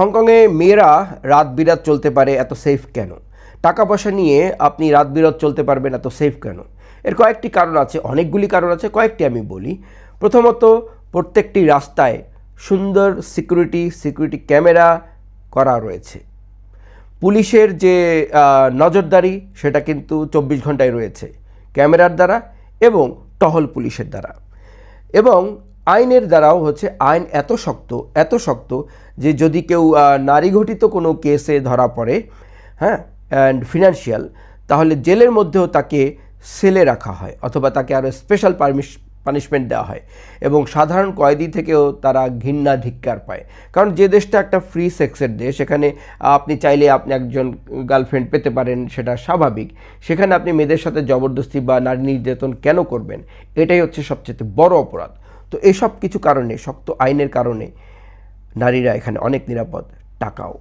হংকংয়ে মেয়েরা রাত বিরাত চলতে পারে এত সেফ কেন? টাকা পয়সা নিয়ে আপনি রাত বিরাত চলতে পারবেন এত সেফ কেন? এর কয়েকটি কারণ আছে, অনেকগুলি কারণ আছে, কয়েকটি আমি বলি। প্রথমত, প্রত্যেকটি রাস্তায় সুন্দর সিকিউরিটি সিকিউরিটি ক্যামেরা করা রয়েছে। পুলিশের যে নজরদারি, সেটা কিন্তু চব্বিশ ঘন্টায় রয়েছে। ক্যামেরার দ্বারা এবং টহল পুলিশের দ্বারা। এবং আইনের দ্বারাও হচ্ছে আইন এত শক্ত এত শক্ত যে যদি কেউ নারী ঘটিত কোনো কেসে ধরা পড়ে হ্যাঁ অ্যান্ড ফিনান্সিয়াল তাহলে জেলের মধ্যেও তাকে সেলে রাখা হয় অথবা তাকে আরও স্পেশাল পারমিশ পানিশমেন্ট দেওয়া হয় এবং সাধারণ কয়েদি থেকেও তারা ঘৃণা ধিক্কার পায়। কারণ যে দেশটা একটা ফ্রি সেক্সের দেশ, সেখানে আপনি চাইলে আপনি একজন গার্লফ্রেন্ড পেতে পারেন, সেটা স্বাভাবিক। সেখানে আপনি মেয়েদের সাথে জবরদস্তি বা নারী নির্যাতন কেন করবেন? এটাই হচ্ছে সবচেয়ে বড় অপরাধ। তো এসব কিছু কারণে শক্ত আইনের কারণে নারীরা এখানে অনেক নিরাপদ টাকাও।